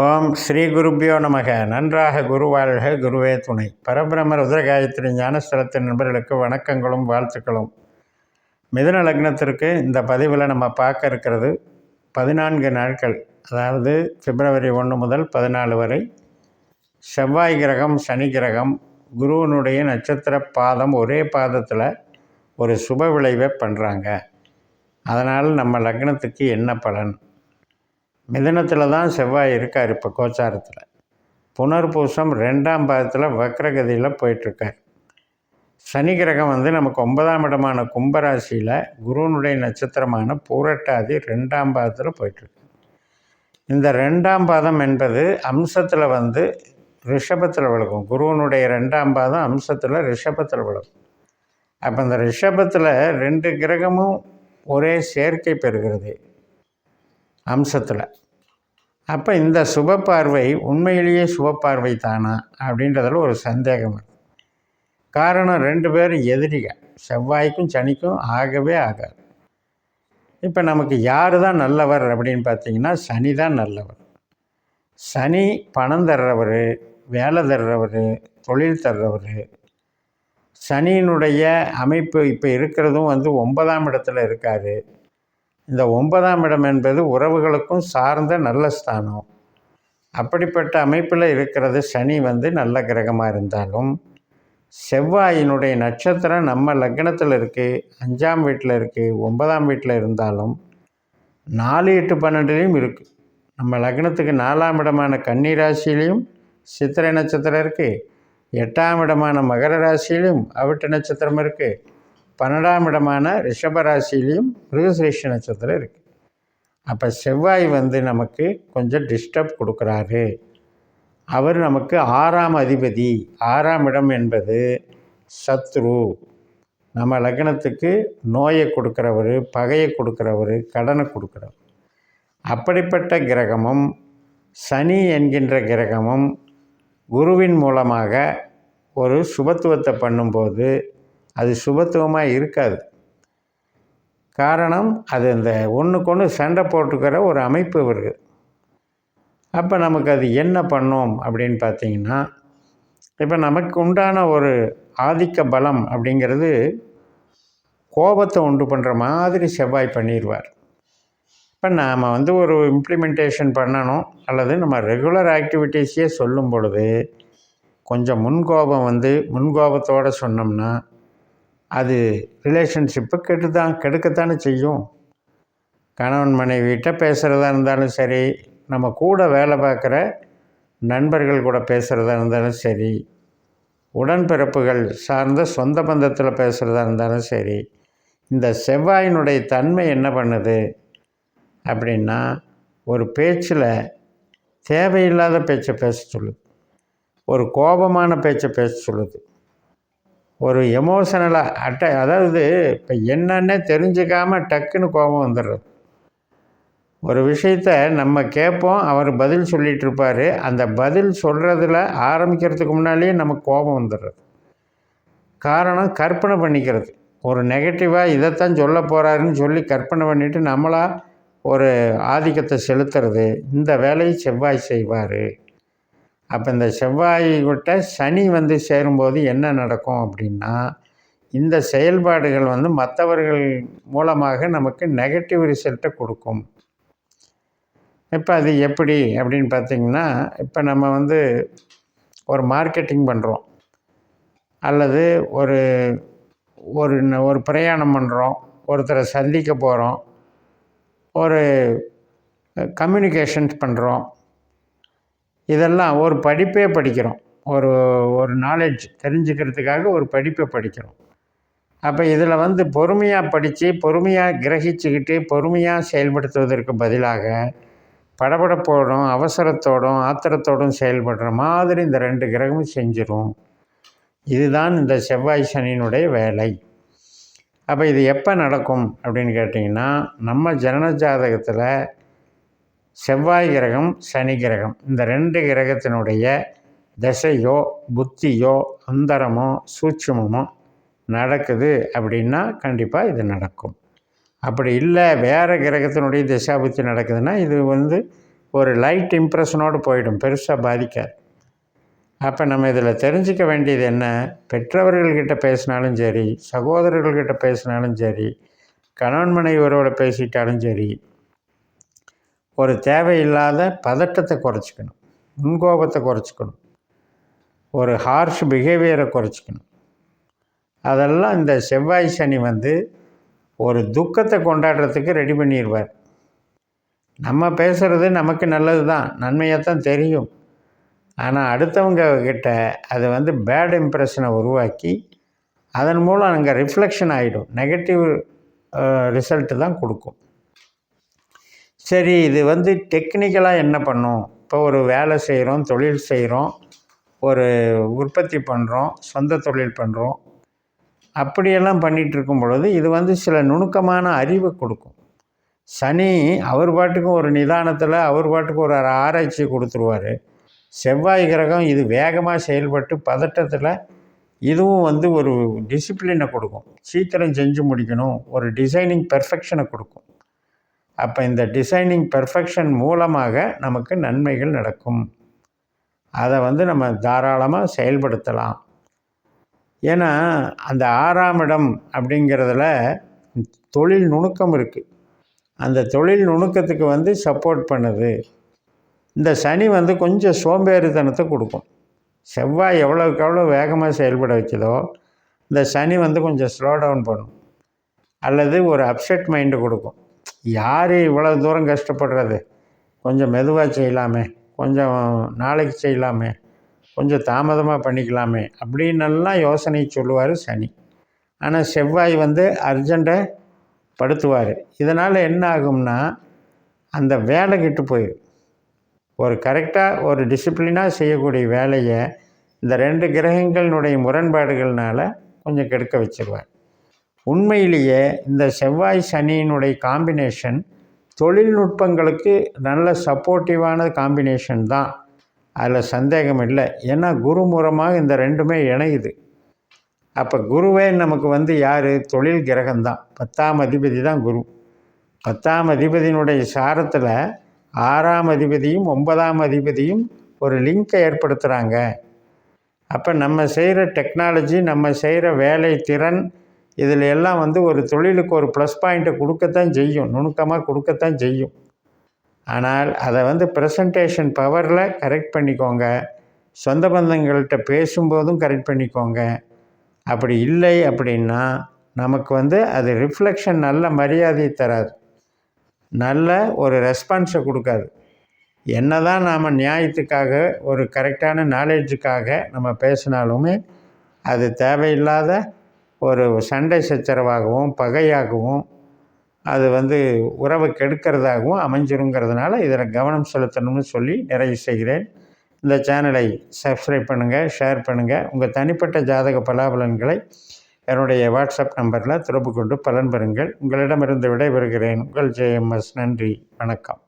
ஓம் ஸ்ரீ குருப்பியோ நமக. நன்றாக குருவாழ்க குருவே துணை. பரபிரம ருத்ரகாயத்ரி ஞானஸ்தலத்தின் நண்பர்களுக்கு வணக்கங்களும் வாழ்த்துக்களும். மிதுன லக்னத்திற்கு இந்த பதிவில் நம்ம பார்க்க இருக்கிறது பதினான்கு நாட்கள். அதாவது பிப்ரவரி ஒன்று முதல் பதினாலு வரை செவ்வாய் கிரகம் சனி கிரகம் குருவனுடைய நட்சத்திர பாதம் ஒரே பாதத்தில் ஒரு சுப விளைவை பண்ணுறாங்க அதனால் நம்ம லக்னத்துக்கு என்ன பலன்? மிதனத்தில் தான் செவ்வாய் இருக்கார் இப்போ கோச்சாரத்தில். புனர்பூசம் ரெண்டாம் பாதத்தில் வக்ரகதியில் போயிட்டுருக்கார். சனி கிரகம் வந்து நமக்கு ஒன்பதாம் இடமான கும்பராசியில் குருவனுடைய நட்சத்திரமான பூரட்டாதி ரெண்டாம் பாதத்தில் போயிட்டுருக்கு. இந்த ரெண்டாம் பாதம் என்பது அம்சத்தில் வந்து ரிஷபத்தில் விளக்கும் குருவனுடைய ரெண்டாம் பாதம் அம்சத்தில் ரிஷபத்தில் விளக்கும் அப்போ இந்த ரிஷபத்தில் ரெண்டு கிரகமும் ஒரே சேர்க்கை பெறுகிறது. அம்சத்தில். அப்போ இந்த சுப பார்வை உண்மையிலேயே சுப பார்வை தானா அப்படின்றதில் ஒரு சந்தேகம் காரணம் ரெண்டு பேரும் எதிரிக. செவ்வாய்க்கும் சனிக்கும் ஆகவே ஆகாது. இப்போ நமக்கு யார் தான் நல்லவர் அப்படின்னு பார்த்தீங்கன்னா சனி தான் நல்லவர். சனி பணம் தர்றவர் வேலை தர்றவர் தொழில் தர்றவர். சனியினுடைய அமைப்பு இப்போ இருக்கிறதும் வந்து ஒன்பதாம் இடத்துல இருக்கார். இந்த ஒன்பதாம் இடம் என்பது உறவுகளுக்கும் சார்ந்த நல்ல ஸ்தானம். அப்படிப்பட்ட அமைப்பில் இருக்கிறது சனி வந்து நல்ல கிரகமாக இருந்தாலும் செவ்வாயினுடைய நட்சத்திரம் நம்ம லக்னத்தில் இருக்குது அஞ்சாம் வீட்டில் இருக்குது ஒன்பதாம் வீட்டில் இருந்தாலும் நாலு எட்டு பன்னெண்டுலேயும் இருக்குது நம்ம லக்னத்துக்கு நாலாம் இடமான கன்னி ராசியிலையும் சித்திரை நட்சத்திரம் இருக்குது எட்டாம் இடமான மகர ராசியிலையும் அவிட்ட நட்சத்திரம் இருக்குது பன்னெண்டாம் இடமான ரிஷபராசிலையும் மிருகசிரேஷ நட்சத்திரம் இருக்குது அப்போ செவ்வாய் வந்து நமக்கு கொஞ்சம் டிஸ்டர்ப் கொடுக்குறாரு. அவர் நமக்கு ஆறாம் அதிபதி. ஆறாம் இடம் என்பது சத்ரு. நம்ம லக்னத்துக்கு நோயை கொடுக்குறவர் பகையை கொடுக்குறவர் கடனை கொடுக்குறவர். அப்படிப்பட்ட கிரகமும் சனி என்கின்ற கிரகமும் குருவின் மூலமாக ஒரு சுபத்துவத்தை பண்ணும்போது அது சுபத்துவமாக இருக்காது. காரணம் அது இந்த ஒன்றுக்கு ஒன்று சண்டை போட்டுக்கிற ஒரு அமைப்பு வருது அப்போ நமக்கு அது என்ன பண்ணும் அப்படின்னு பார்த்தீங்கன்னா இப்போ நமக்கு உண்டான ஒரு ஆதிக்க பலம் அப்படிங்கிறது கோபத்தை உண்டு பண்ணுற மாதிரி செவ்வாய் பண்ணிடுவார் இப்போ நாம் வந்து ஒரு இம்ப்ளிமெண்டேஷன் பண்ணணும் அல்லது நம்ம ரெகுலர் ஆக்டிவிட்டீஸே சொல்லும் பொழுது கொஞ்சம் முன்கோபம் வந்து முன்கோபத்தோடு சொன்னோம்னா அது ரிலேஷன்ஷிப்பை கெட்டு தான் கெடுக்கத்தானே செய்யும். கணவன் மனைவிகிட்ட பேசுகிறதா இருந்தாலும் சரி நம்ம கூட வேலை பார்க்குற நண்பர்கள் கூட பேசுகிறதா இருந்தாலும் சரி உடன்பிறப்புகள் சார்ந்த சொந்த பந்தத்தில் பேசுகிறதா இருந்தாலும் சரி இந்த செவ்வாயினுடைய தன்மை என்ன பண்ணுது அப்படின்னா ஒரு பேச்சில் தேவையில்லாத பேச்சை பேச சொல்லுது. ஒரு கோபமான பேச்சை பேச சொல்லுது. ஒரு எமோஷனலாக அட்ட அதாவது இப்போ என்னன்னே தெரிஞ்சுக்காமல் டக்குன்னு கோபம் வந்துடுறது. ஒரு விஷயத்த நம்ம கேட்போம் அவர் பதில் சொல்லிகிட்டு இருப்பார். அந்த பதில் சொல்கிறதுல ஆரம்பிக்கிறதுக்கு முன்னாலேயே நமக்கு கோபம் வந்துடுறது. காரணம் கற்பனை பண்ணிக்கிறது. ஒரு நெகட்டிவாக இதைத்தான் சொல்ல போகிறாருன்னு சொல்லி கற்பனை பண்ணிவிட்டு நம்மளாக ஒரு ஆதிக்கத்தை செலுத்துறது. இந்த வேலையை செவ்வாய் செய்வார். அப்போ இந்த செவ்வாய் விட்ட சனி வந்து சேரும்போது என்ன நடக்கும் அப்படின்னா இந்த செயல்பாடுகள் வந்து மற்றவர்கள் மூலமாக நமக்கு நெகட்டிவ் ரிசல்ட்டை கொடுக்கும். இப்போ அது எப்படி அப்படின்னு பார்த்திங்கன்னா இப்போ நம்ம வந்து ஒரு மார்க்கெட்டிங் பண்ணுறோம் அல்லது ஒரு ஒரு ஒரு பிரயாணம் பண்ணுறோம் ஒருத்தரை சந்திக்க போகிறோம் ஒரு கம்யூனிகேஷன்ஸ் பண்ணுறோம் இதெல்லாம் ஒரு படிப்பே படிக்கிறோம். ஒரு ஒரு நாலேஜ் தெரிஞ்சுக்கிறதுக்காக ஒரு படிப்பை படிக்கிறோம். அப்போ இதில் வந்து பொறுமையாக படித்து பொறுமையாக கிரகிச்சுக்கிட்டு பொறுமையாக செயல்படுத்துவதற்கு பதிலாக படபடப்போடும் அவசரத்தோடும் ஆத்திரத்தோடும் செயல்படுற மாதிரி இந்த ரெண்டு கிரகமும் செஞ்சிடும் இதுதான் இந்த செவ்வாய் சனியினுடைய வேலை. அப்போ இது எப்போ நடக்கும் அப்படின்னு கேட்டிங்கன்னா நம்ம ஜனன ஜாதகத்தில் செவ்வாய் கிரகம் சனி கிரகம். இந்த ரெண்டு கிரகத்தினுடைய தசையோ புத்தியோ அந்தரமோ சூட்சமோ நடக்குது அப்படின்னா கண்டிப்பாக இது நடக்கும். அப்படி இல்லை வேறு கிரகத்தினுடைய திசாபுத்தி நடக்குதுன்னா இது வந்து ஒரு லைட் இம்ப்ரெஷனோடு போயிடும் பெருசாக பாதிக்காது. அப்போ நம்ம இதில் தெரிஞ்சுக்க வேண்டியது என்ன? பெற்றவர்கள்கிட்ட பேசினாலும் சரி சகோதரர்கள்கிட்ட பேசினாலும் சரி கணவன் மனைவி உறவோட பேசிட்டாலும் சரி ஒரு தேவையில்லாத பதட்டத்தை குறைச்சிக்கணும். முன்கோபத்தை குறைச்சிக்கணும். ஒரு ஹார்ஷ் பிஹேவியரை குறைச்சிக்கணும். அதெல்லாம் இந்த செவ்வாய் சனி வந்து ஒரு துக்கத்தை கொண்டாடுறதுக்கு ரெடி பண்ணிடுவார் நம்ம பேசுகிறது நமக்கு நல்லது தான் நன்மையாக தான் தெரியும். ஆனால் அடுத்தவங்க கிட்ட அது வந்து பேட் இம்ப்ரெஷனை உருவாக்கி அதன் மூலம் அங்கே ரிஃப்ளெக்ஷன் ஆகிடும் நெகட்டிவ் ரிசல்ட்டு தான் கொடுக்கும். சரி இது வந்து டெக்னிக்கலாக என்ன பண்ணும்? இப்போ ஒரு வேலை செய்கிறோம் தொழில் செய்கிறோம் ஒரு உற்பத்தி பண்ணுறோம் சொந்த தொழில் பண்ணுறோம் அப்படியெல்லாம் பண்ணிகிட்டு இருக்கும் பொழுது இது வந்து சில நுணுக்கமான அறிவை கொடுக்கும். சனி அவர் பாட்டுக்கும் ஒரு நிதானத்தில் அவர் பாட்டுக்கு ஒரு ஆராய்ச்சி கொடுத்துருவார். செவ்வாய் கிரகம் இது வேகமாக செயல்பட்டு பதட்டத்தில் இதுவும் வந்து ஒரு டிசிப்ளினை கொடுக்கும். சீக்கிரம் செஞ்சு முடிக்கணும் ஒரு டிசைனிங் பெர்ஃபெக்ஷனை கொடுக்கும். அப்போ இந்த டிசைனிங் பெர்ஃபெக்ஷன் மூலமாக நமக்கு நன்மைகள் நடக்கும். அதை வந்து நம்ம தாராளமாக செயல்படுத்தலாம். ஏன்னா அந்த ஆறாம் இடம் அப்படிங்கிறதுல தொழில் நுணுக்கம் இருக்குது அந்த தொழில் நுணுக்கத்துக்கு வந்து சப்போர்ட் பண்ணுது. இந்த சனி வந்து கொஞ்சம் சோம்பேறித்தனத்தை கொடுக்கும். செவ்வாய் எவ்வளோக்கு எவ்வளோ வேகமாக செயல்பட வைக்குதோ இந்த சனி வந்து கொஞ்சம் ஸ்லோ டவுன் பண்ணும். அல்லது ஒரு அப்செட் மைண்டு கொடுக்கும். யார் இவ்வளோ தூரம் கஷ்டப்படுறது? கொஞ்சம் மெதுவாக செய்யலாமே. கொஞ்சம் நாளைக்கு செய்யலாமே. கொஞ்சம் தாமதமாக பண்ணிக்கலாமே அப்படின்னெல்லாம் யோசனை சொல்லுவார் சனி. ஆனால் செவ்வாய் வந்து அர்ஜெண்ட்டை படுத்துவார். இதனால் என்ன ஆகும்னா அந்த வேலை கிட்டு போயிடும் ஒரு கரெக்டாக ஒரு டிசிப்ளினாக செய்யக்கூடிய வேலையை இந்த ரெண்டு கிரகங்களினுடைய முரண்பாடுகள்னால கொஞ்சம் கெடுக்க வச்சிருவார். உண்மையிலேயே இந்த செவ்வாய் சனியினுடைய காம்பினேஷன் தொழில்நுட்பங்களுக்கு நல்ல சப்போர்ட்டிவான காம்பினேஷன் தான். அதில் சந்தேகம் இல்லை. ஏன்னா குரு மூலமாக இந்த ரெண்டுமே இணையுது. அப்போ குருவே நமக்கு வந்து யார்? தொழில் கிரகம்தான் பத்தாம் அதிபதி தான் குரு. பத்தாம் அதிபதியினுடைய சாரத்தில் ஆறாம் அதிபதியும் ஒன்பதாம் அதிபதியும் ஒரு லிங்கை ஏற்படுத்துகிறாங்க அப்போ நம்ம செய்கிற டெக்னாலஜி நம்ம செய்கிற வேலை திறன் இதில் எல்லாம் வந்து ஒரு தொழிலுக்கு ஒரு ப்ளஸ் பாயிண்ட்டை கொடுக்கத்தான் செய்யும். நுணுக்கமாக கொடுக்கத்தான் செய்யும். ஆனால் அதை வந்து ப்ரெசன்டேஷன் பவரில் கரெக்ட் பண்ணிக்கோங்க. சொந்த பந்தங்கள்கிட்ட பேசும்போதும் கரெக்ட் பண்ணிக்கோங்க. அப்படி இல்லை அப்படின்னா நமக்கு வந்து அது ரிஃப்ளெக்ஷன் நல்ல மரியாதையை தராது. நல்ல ஒரு ரெஸ்பான்ஸை கொடுக்காது. என்ன தான் நாம் நியாயத்துக்காக ஒரு கரெக்டான நாலேஜுக்காக நம்ம பேசினாலுமே அது தேவையில்லாத ஒரு சண்டை சச்சரவாகவும் பகையாகவும் அது வந்து உறவை கெடுக்கிறதாகவும் அமைஞ்சிருங்கிறதுனால இதில் கவனம் செலுத்தணும்னு சொல்லி நிறைவு செய்கிறேன். இந்த சேனலை சப்ஸ்கிரைப் பண்ணுங்கள் ஷேர் பண்ணுங்கள் உங்கள் தனிப்பட்ட ஜாதக பலாபலன்களை என்னுடைய வாட்ஸ்அப் நம்பரில் தொடர்பு கொண்டு பலன் பெறுங்கள். உங்களிடமிருந்து விடைபெறுகிறேன். உங்கள் ஜேஎம்எஸ் நன்றி. வணக்கம்.